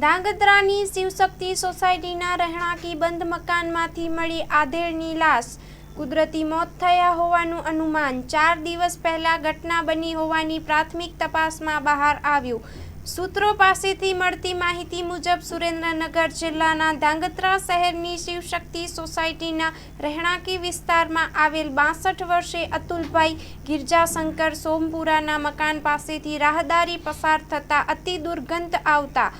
ધાંગધ્રાની શિવશક્તિ સોસાયટીના રહેણાંકી બંધ મકાનમાંથી મળી આધેડની લાશ. કુદરતી મોત થયા હોવાનું અનુમાન ચાર દિવસ પહેલા ઘટના બની હોવાની પ્રાથમિક તપાસમાં બહાર આવ્યું. સૂત્રો પાસેથી મળતી માહિતી મુજબ સુરેન્દ્રનગર જિલ્લાના ધાંગધ્રા શહેરની શિવશક્તિ સોસાયટીના રહેણાંકી વિસ્તારમાં આવેલ બાસઠ વર્ષે અતુલભાઈ ગિરજાશંકર સોમપુરાના મકાન પાસેથી રાહદારી પસાર થતાં અતિ દુર્ગંધ આવતા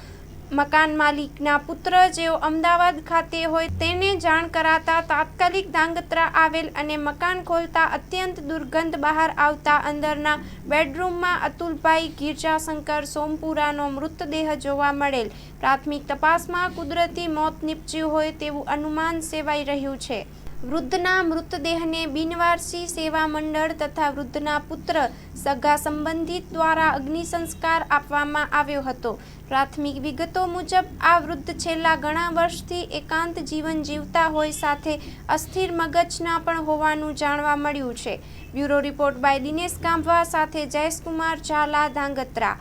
મકાન માલિકના પુત્ર જેઓ અમદાવાદ ખાતે હોય તેને જાણ કરાતા તાત્કાલિક ધાંગત્રા આવેલ અને મકાન ખોલતા અત્યંત દુર્ગંધ બહાર આવતા અંદરના બેડરૂમમાં અતુલભાઈ ગિરજાશંકર સોમપુરાનો મૃતદેહ જોવા મળેલ. પ્રાથમિક તપાસમાં કુદરતી મોત નીપજ્યું હોય તેવું અનુમાન સેવાઈ રહ્યું છે. વૃદ્ધના મૃતદેહને બિનવારસી સેવા મંડળ તથા વૃદ્ધના પુત્ર સગા સંબંધિત દ્વારા અગ્નિસંસ્કાર આપવામાં આવ્યો હતો. પ્રાથમિક વિગતો મુજબ, આ વૃદ્ધ છેલ્લા ઘણા વર્ષથી એકાંત જીવન જીવતા હોય સાથે અસ્થિર મગજના પણ હોવાનું જાણવા મળ્યું છે. Bureau report by Dinesh Gambhava સાથે જયેશકુમાર ઝાલા ધાંગધ્રા.